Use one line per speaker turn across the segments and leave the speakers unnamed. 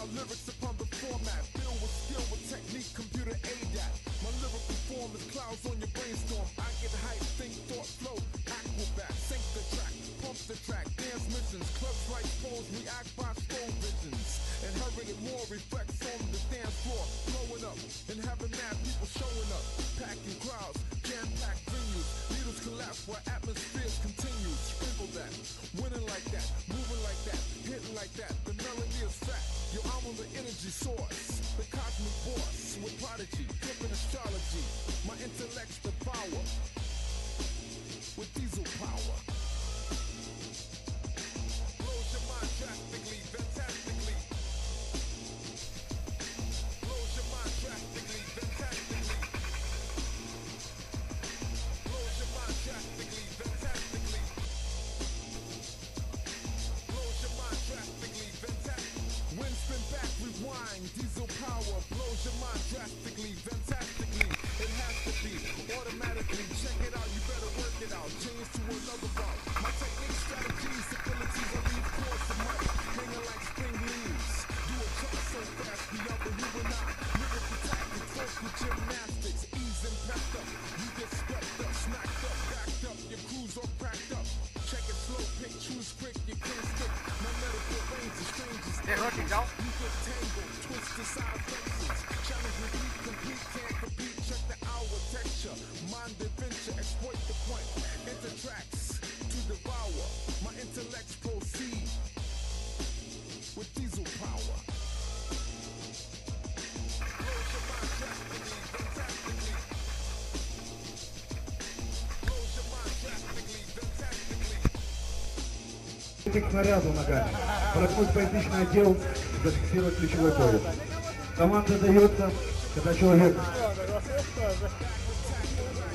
out lyrics upon the format. Build with skill, with technique, computer aid that. My lyrical performance clouds on your brainstorm. I get hype, think, thought, flow, acrobat. Sink the track, pump the track, dance missions. Clubs right poles, react by stone visions. And hurry and more reflects on the dance floor. Blowing up and having mad people showing up. Packing crowds, jam-packed venues. Needles collapse while atmospheres continue. Sprinkle that, winning like that, moving like that, hitting like that. The melody is fat. Yo, I'm on the energy source. The cosmic force with prodigy, flipping astrology. My intellect's the power. 配合使招
к снаряду ногами. Проткнуть поясничный отдел, зафиксировать ключевой пояс. Команда дается, когда человек,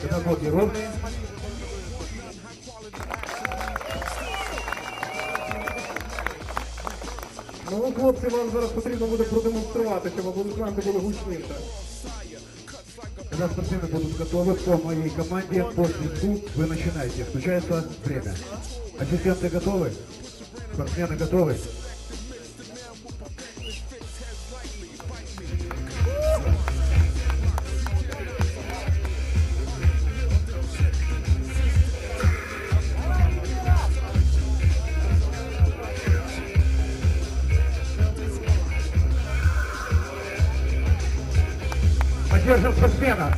когда ноги ровные,
Ну, хлопці, вам зараз потрібно буде продемонструвати, щоб аплодисменти були гучніше.
когда спортсмены будут готовы по моей команде, по свистку вы начинаете. Включается время. Ассистенты готовы? Спортсмены готовы? Поддержим спортсмена.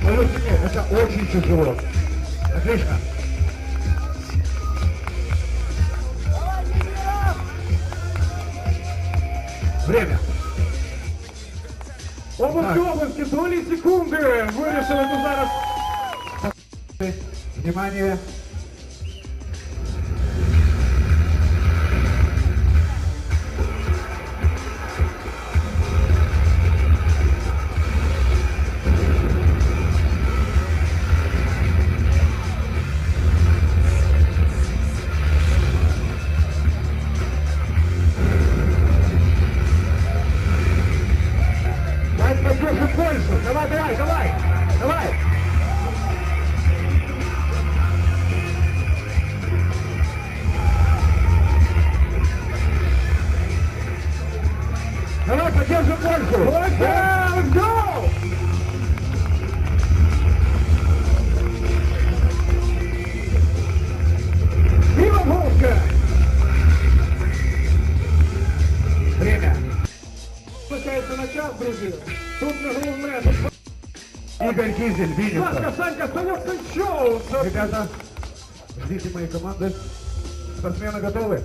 Поверьте мне, это очень тяжело.
Вирішили ми зараз
Внимание. поддержим Польшу.
Let's go! Віва Волка!
Время.
Вмикається на час, друзі. Тут не головне. Тут,
Игорь Кизель,
Будь ласка,
Винница.
Санька, Саньок шоу! Це
Ребята, ждите моей команды. Спортсмены готовы?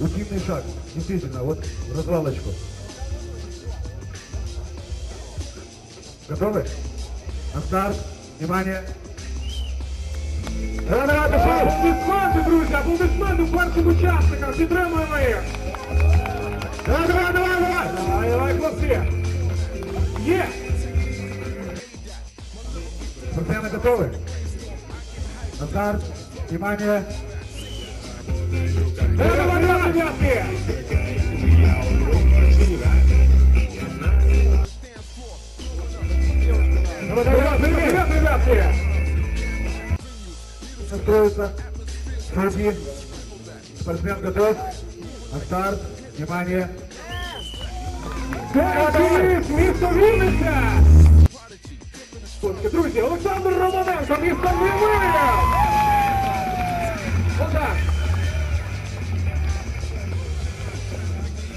Утиный шаг. Действительно, вот в развалочку. Готовы? На старт. Внимание.
Давай, давай, давай! Аплодисменти, друзі, аплодисменти першим учасникам, підтримуємо їх! Давай, давай, давай, давай! Давай, давай, хлопці! Є!
Спортсмены готовы? На старт. Внимание.
Давай, давай, давай, ребятки! Давай, давай, привет, привет, ребятки!
Настроиться. Шаги. Спортсмен готов. На старт. Внимание.
Дев'ять місто Вінниця! Друзі, Олександр Романенко, місто Львів! Так.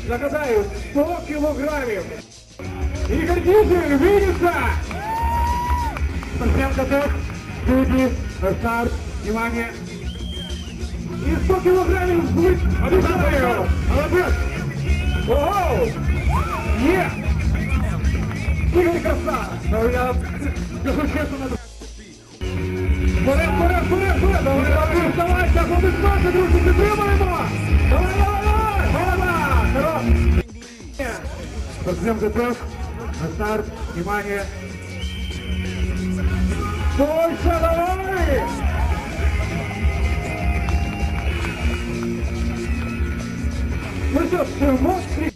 Нагадаю, 100 кілограмів. Ігор Дізель, Вінниця! Совсем готов. Люди, старт, внимание. И 100 килограммов будет. Обещаю. Молодец. Ого! Е! Игорь красава. Но я скажу честно, надо... Вперед, вперед, вперед, вперед. Давай, давай, давай, сейчас аплодисменты, друзі, підтримуємо. Давай, давай, давай. Молодец. Хорош.
Спортсмен готов. На старт. Внимание.
Больше давай! Ну что, смотри.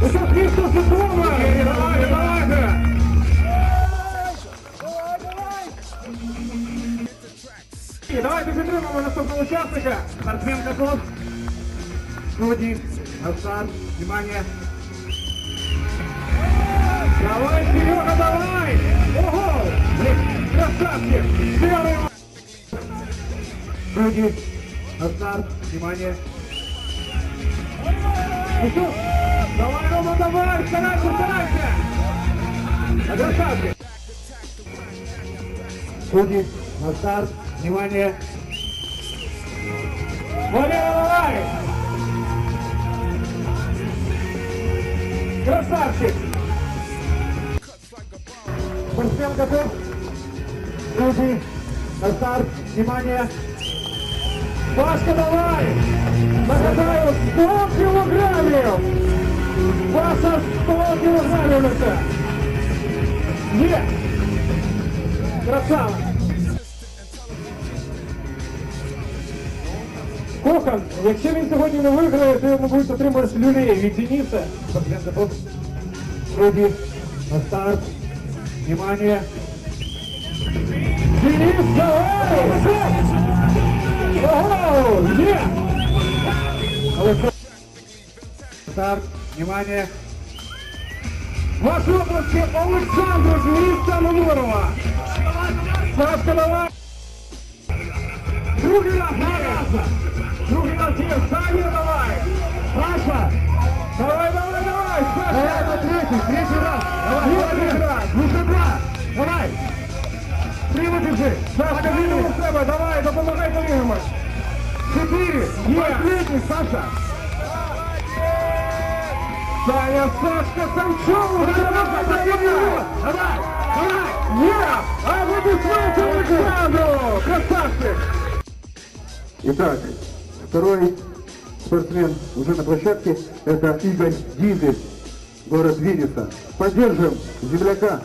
Ну что, Христос Петрова! Давай, давай же! І давайте підтримаємо наступного учасника.
Спортсмен готов. Студии. На старт. Внимание.
Давай, Серега, давай! Красавчик! Сделаем!
Студии. На старт. Внимание.
Ну что? Давай, Рома, давай! Старайся, старайся! А красавчик!
Студии. На старт. Внимание.
Валера, давай! Красавчик!
Спортсмен готов. Студии. На старт. Внимание.
Пашка, давай! Нагадаю, 100 кілограмів! Паша, 100 кілограмів лише! Є! Красава! Кохан, якщо він сьогодні не виграє, то йому будуть отримати люлей від Дениса.
Спортсмен готов. Студии. На старт. Внимание. Старт. Внимание.
Ваші області Олександру з міста Мамурова. Сашка, давай. Другий раз, Мараса. Другий раз є. Саня, давай. Саша. Давай, давай, давай. Саша.
Давай на третий, третий раз. Давай,
Є,
давай,
третій раз.
Ну сюда. Давай. Прямо держи.
Сашка, вільно у себе. Давай, допомагай колегам.
Четыре.
Є.
Последний, Саша.
Саня, Сашка, Самчов.
Давай, давай.
Є. Аплодисменти Олександру. Красавчик.
Итак, второй спортсмен уже на площадке, это Игорь Дизель, город Винница. Поддержим земляка.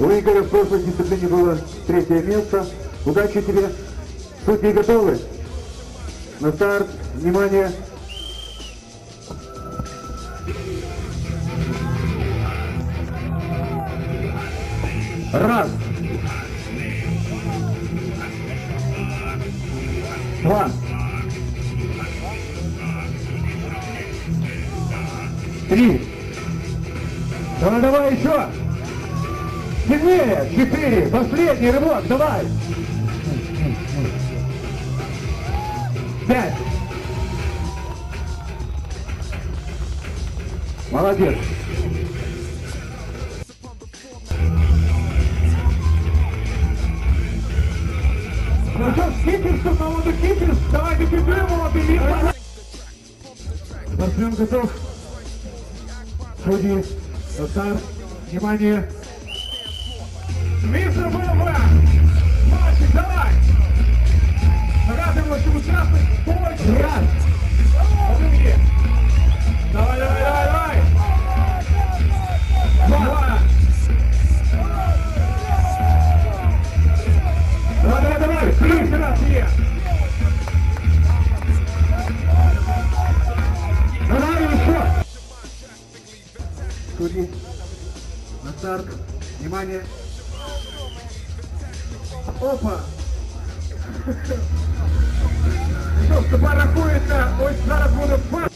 У Игоря в прошлой дисциплине было третье место. Удачи тебе. Судьи готовы? На старт. Внимание. Раз. Два. Три.
Давай, давай еще.
Сильнее. Четыре. Последний рывок. Давай. Пять. Молодец.
Ну что, Кипельсон, молодой Кипельс, давайте підтримувати Віктора.
Спортсмен готов. Судьи. Старт. Внимание.
Містер БМВ. Мальчик, давай. Нагадуємо, що учасник точно.
Раз.
Один є. Давай, давай, давай, давай. Два. Давай, давай, давай. Третій раз є.
Давай еще. Судьи. На старт. Внимание.
Опа. Що ж, тепер рахується, ось зараз буде фар.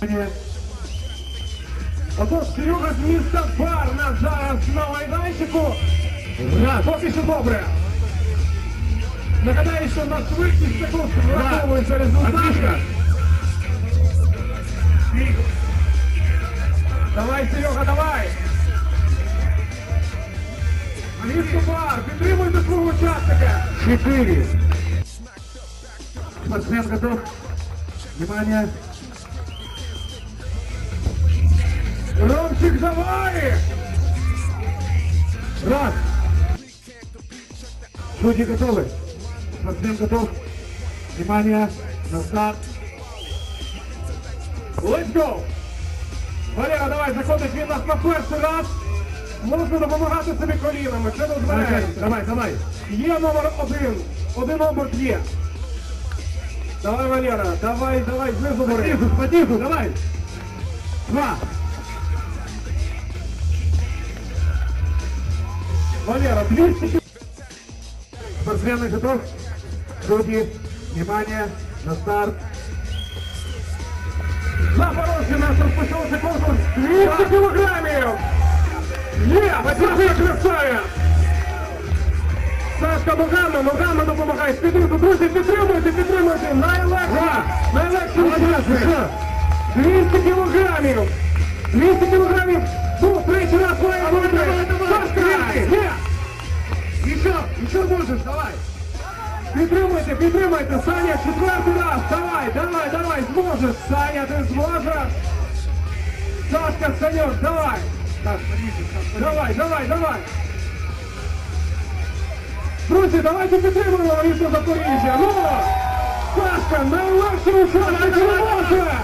Внимание.
Отож, Серега з міста Бар нас зараз на майданчику. Раз. Поки що добре. Нагадаю, що на швидкість секунд враховується результат. Давай, Серега, давай! Англійський бар, підтримуйте свого учасника!
Четыре. Спортсмен готов. Внимание.
Ромчик, давай!
Раз. Судьи готовы. Спортсмен готов. Внимание. На старт.
Let's go! Валера, давай, заходить він нас на перший раз. Можна допомагати собі колінами, це дозволяється.
Давай, давай.
Є номер один. Один оберт є. Давай, Валера, давай, давай, знизу бери.
Снизу, снизу, давай. Два.
Валера, 200
Спортсмены готов. Судьи. Внимание. На старт.
Запорожжя у нас розпочався конкурс 200 кілограмів! Є! Василь красавець! Сашка ногами, ногами допомагає. Підтримуйте, друзі, підтримуйте, підтримуйте! Найлегше! Найлегше учасник! 200 кілограмів! 200 кілограмів! Ну, третій раз має бути! Сашка! Є!
Еще, еще можешь, давай.
Підтримуйте, підтримуйте, Саня, четвертий раз, давай, давай, давай, зможеш, Саня, ти зможеш. Сашка, Санек, давай,
Так, садитесь, так,
давай, давай, давай. Друзі, давайте підтримуємо місто Запоріжжя, ну! Сашка, найлегший учасник переможе!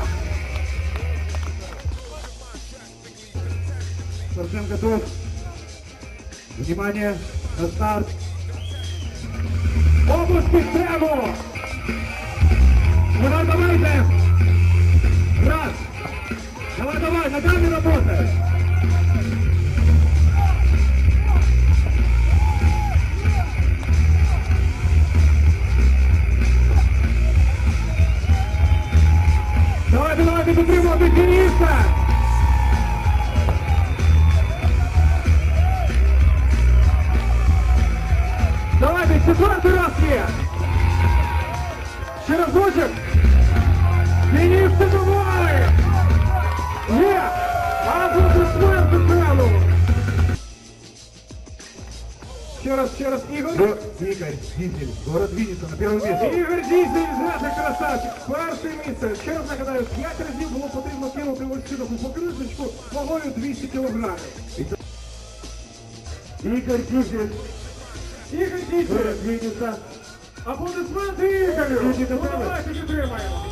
Спортсмен готов. Внимание. На старт.
Обласки прямо! Давай, давайте! Раз! Давай, давай, ногами работай! Давайте, давайте підтримувати Дениса! Давайте, четвертий раз є! Ще разочок! Денис, ти давай! Є! Аплодисменти прямо! Ще раз, ще раз, Ігор!
Го- Игорь Дизель. Город Винница на первом месте.
Ігор Дізель, знати красавчик, перше місце. Ще раз нагадаю, 5 разів було потрібно кинути ось сюди по покришечку вагою 200 кілограмів.
Игорь Дизель.
Ігор Дізель,
Город Винница.
аплодисменти Ігорю!
Люди
Ну
готові?
давайте підтримаємо.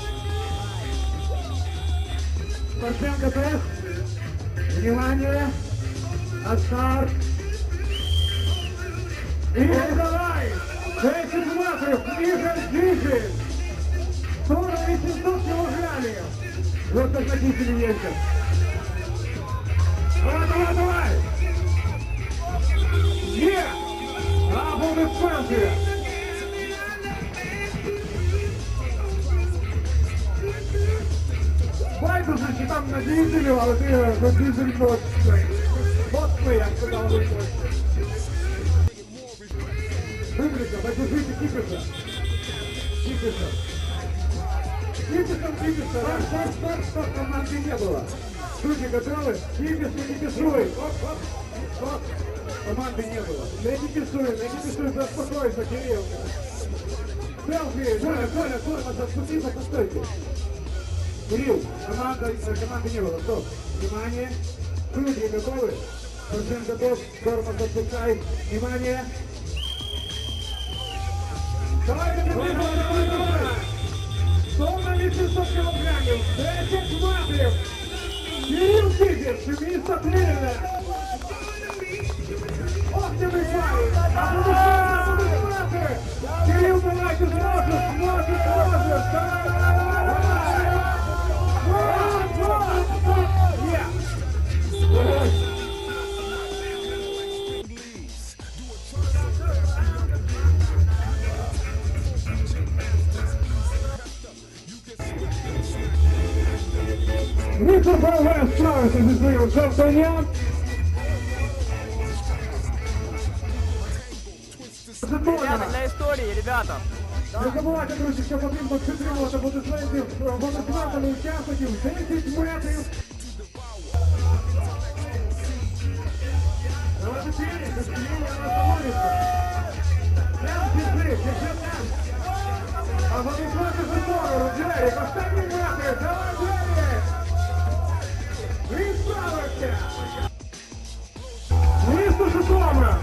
Спортсмен готов. Внимание. На старт.
Ігор, давай! 10 метрів, Ігор Дізель! 4800 кілограмів!
Вот так на Дизеле ездят.
Давай, давай, давай! Є! Аплодисменти! Байдуже, чи там на дізелю, але ти на дізель моцний. Моцний, як сказав
Выбрика, подержите Кипиша. Кипиша.
Кипишем, кипишем, раз, раз, раз, раз, команды не было.
Люди готовы?
Кипиш, не кипишуй.
Оп, оп, оп. Команды не было.
Не кипишуй, не кипишуй, заспокойся, Кирилл. Селфи,
Коля, Коля, форма, заспуститься, постойте. Кирилл, команда, команды не было. Стоп. Внимание. Судьи готовы? Спортсмен готов. Форма, запускай. Внимание.
Давайте підтримуємо, давай, давай! 100 на 800 кілограмів, 10 метрів! Кирил Кипіш, місто Плівне! Ох, ти вихай! Аплодисменти! Кирил, давай, ти зможеш, зможеш, зможеш! Давай, давай, давай! Зможеш, зможеш! Є! Віктор Брове справився зі своїм завданням. Житомира.
Ребята, для истории, ребята.
Не забувайте, друзі, що потрібно підтримувати аплодисментів, аплодисментами учасників 10 метрів. Давайте сильніше, сильніше не остановиться. Прям пішли, пішли прям. Аплодисменти Житомиру, Джерік, останні метри, давай, Джерік! Справився! Місто Житомир!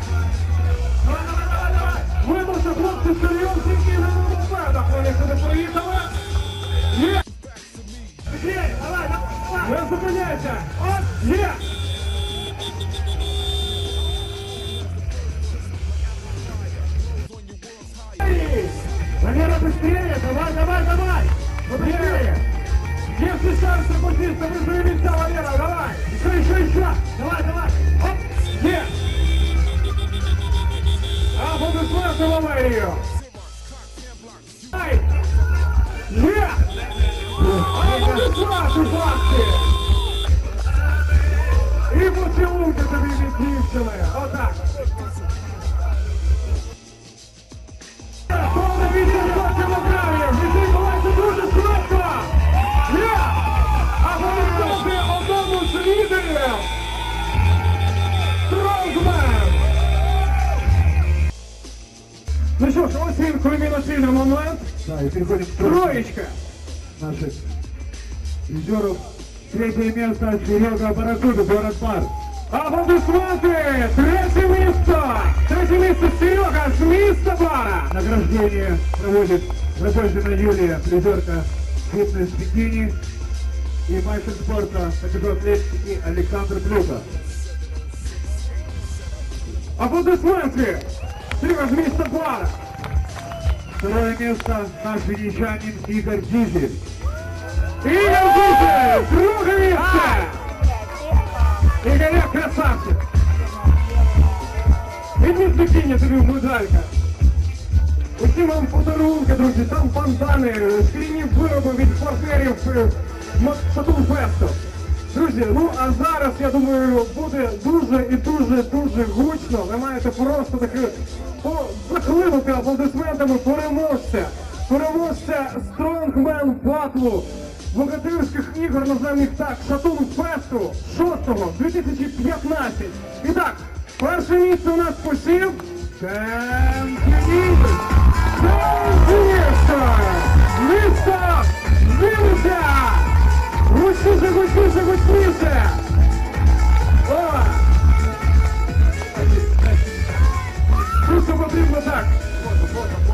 лідерів! Стронгмен! Ну що ж, ось він кульмінаційний момент.
Да, и переходим к
Троечка.
наших призеров. Третье место Серега Баракуда, город Бар.
Аплодисменти! Третє місце! Третє місце Серега з міста Бара!
Награждение проводит Рогожина Юлия, призерка фитнес-бикини и мастер спорта по тяжелой атлетике Александр Плюка.
Аплодисменти! Серега з міста Бара!
Второе место наш венечанин Игорь Дизель.
Ігор Дизель! Друге місце! Ігоря красавчик! Відміт бикіні тобі медалька! Усім вам подарунки, друзі, там фонтани, шкільні вироби від партнерів Сатурфесту. Друзі, ну а зараз, я думаю, буде дуже і дуже дуже гучно. Ви маєте просто таки о, захлинути аплодисментами переможця. Переможця Strongman Батлу богатирських ігор, називаємо так, Шатун Фесту 6-го 2015. І так, перше місце у нас посів Чемпіонів! Чемпіонівська! Місто Вінниця! Гучніше, гучніше, гучніше! О! Потрібно так.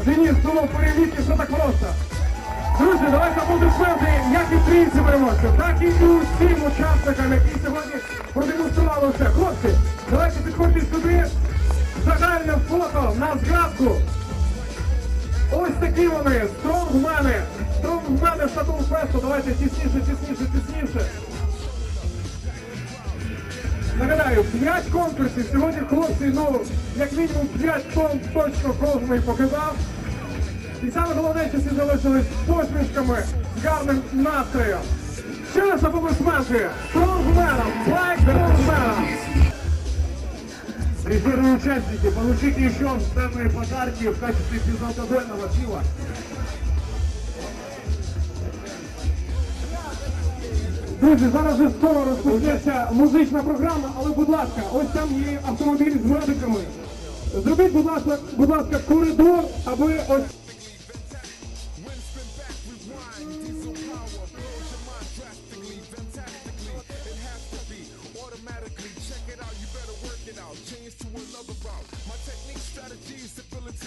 Денис думав перевірки, що так просто. Друзі, давайте аплодисменти, як і трійці переможців, так і усім учасникам, які сьогодні продемонстрували все. Хлопці, давайте підходьте сюди. Загальне фото на згадку. Ось такі вони, стронгмени. Стронгмени Сатурн Фесту. Давайте тісніше, тісніше, тісніше. Нагадаю, 5 конкурсів. Сьогодні хлопці, ну, як мінімум 5 тонн точно кожний показав. І саме головне, що всі залишились посмішками, з гарним настроєм. Ще раз аплодисменти стронгменам, лайк стронгменам.
Резервные участники, получите еще ценные подарки в качестве безалкогольного пива.
Друзі, зараз вже скоро розпочнеться музична програма, але будь ласка, ось там є автомобіль з медиками. Зробіть, будь ласка, будь ласка, коридор, аби ось